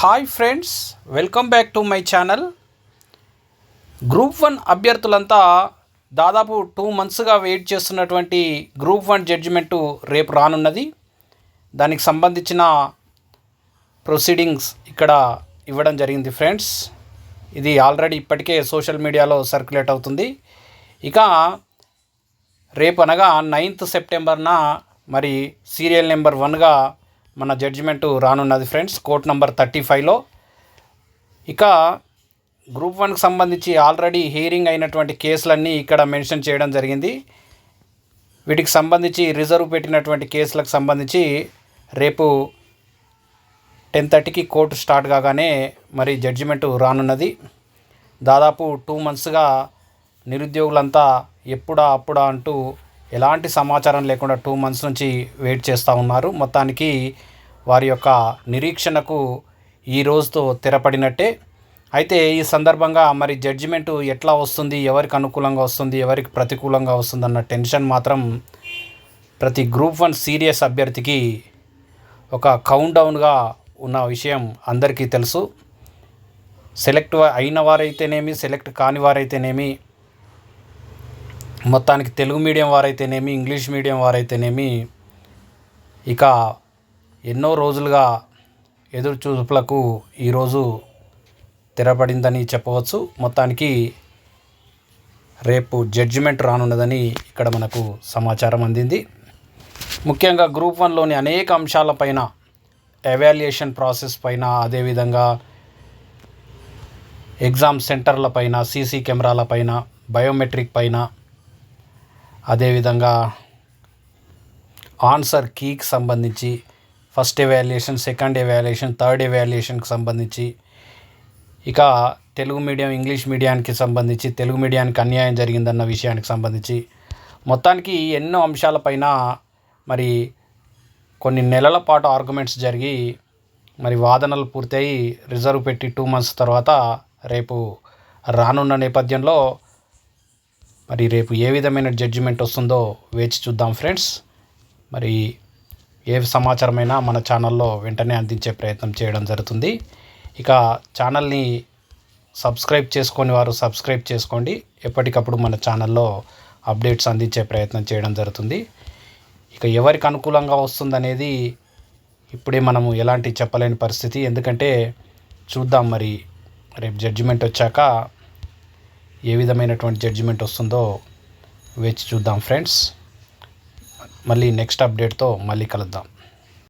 Hi friends welcome back to my channel group one అభ్యర్థులంతా దాదాపు two మంత్స్గా wait చేస్తున్నటువంటి group one judgement రేపు రానున్నది. దానికి సంబంధించిన ప్రొసీడింగ్స్ ఇక్కడ ఇవ్వడం జరిగింది ఫ్రెండ్స్ ఇది ఆల్రెడీ ఇప్పటికే సోషల్ మీడియాలో సర్క్యులేట్ అవుతుంది. ఇక రేపు అనగా నైన్త్ సెప్టెంబర్న మరి సీరియల్ నెంబర్ వన్గా మన జడ్జిమెంటు రానున్నది ఫ్రెండ్స్ కోర్ట్ నెంబర్ థర్టీ ఫైవ్లో ఇక గ్రూప్ వన్కి సంబంధించి ఆల్రెడీ హియరింగ్ అయినటువంటి కేసులన్నీ ఇక్కడ మెన్షన్ చేయడం జరిగింది. వీటికి సంబంధించి రిజర్వ్ పెట్టినటువంటి కేసులకు సంబంధించి రేపు టెన్ థర్టీకి కోర్టు స్టార్ట్ కాగానే మరి జడ్జిమెంటు రానున్నది. దాదాపు టూ మంత్స్గా నిరుద్యోగులంతా ఎప్పుడా అప్పుడా అంటూ ఎలాంటి సమాచారం లేకుండా టూ మంత్స్ నుంచి వెయిట్ చేస్తూ ఉన్నారు. మొత్తానికి వారి యొక్క నిరీక్షణకు ఈ రోజుతో తెరపడినట్టే. అయితే ఈ సందర్భంగా మరి జడ్జిమెంటు ఎట్లా వస్తుంది ఎవరికి అనుకూలంగా వస్తుంది ఎవరికి ప్రతికూలంగా వస్తుంది అన్న టెన్షన్ మాత్రం ప్రతి గ్రూప్ వన్ సీరియస్ అభ్యర్థికి ఒక కౌంట్ డౌన్గా ఉన్న విషయం అందరికీ తెలుసు. సెలెక్ట్ అయిన వారైతేనేమి సెలెక్ట్ కాని వారైతేనేమి మొత్తానికి తెలుగు మీడియం వారైతేనేమి ఇంగ్లీష్ మీడియం వారైతేనేమి ఇక ఎన్నో రోజులుగా ఎదురు చూపులకు ఈరోజు తెరపడిందని చెప్పవచ్చు. మొత్తానికి రేపు జడ్జిమెంట్ రానున్నదని ఇక్కడ మనకు సమాచారం అందింది. ముఖ్యంగా గ్రూప్ వన్లోని అనేక అంశాలపైన ఎవాల్యుయేషన్ ప్రాసెస్ పైన అదేవిధంగా ఎగ్జామ్ సెంటర్ల పైన సీసీ కెమెరాల పైన బయోమెట్రిక్ పైన అదేవిధంగా ఆన్సర్ కీకి సంబంధించి first evaluation second evaluation third ఎవాల్యుయేషన్కి సంబంధించి. ఇక తెలుగు మీడియం ఇంగ్లీష్ మీడియానికి సంబంధించి తెలుగు మీడియానికి అన్యాయం జరిగిందన్న విషయానికి సంబంధించి. మొత్తానికి ఎన్నో అంశాలపైన మరి కొన్ని నెలల పాటు ఆర్గ్యుమెంట్స్ జరిగి మరి వాదనలు పూర్తయి రిజర్వ్ పెట్టి టూ మంత్స్ తర్వాత రేపు రానున్న నేపథ్యంలో మరి రేపు ఏ విధమైన జడ్జిమెంట్ వస్తుందో వేచి చూద్దాం ఫ్రెండ్స్. మరి ఏ సమాచారమైనా మన ఛానల్లో వెంటనే అందించే ప్రయత్నం చేయడం జరుగుతుంది. ఇక ఛానల్ని సబ్స్క్రైబ్ చేసుకొని వారు సబ్స్క్రైబ్ చేసుకోండి. ఎప్పటికప్పుడు మన ఛానల్లో అప్డేట్స్ అందించే ప్రయత్నం చేయడం జరుగుతుంది. ఇక ఎవరికి అనుకూలంగా వస్తుందనేది ఇప్పుడే మనము ఎలాంటి చెప్పలేని పరిస్థితి. ఎందుకంటే చూద్దాం మరి రేపు జడ్జిమెంట్ వచ్చాక ఏ విధమైనటువంటి జడ్జిమెంట్ వస్తుందో వేచి చూద్దాం ఫ్రెండ్స్ మళ్ళీ నెక్స్ట్ అప్డేట్తో మళ్ళీ కలుద్దాం.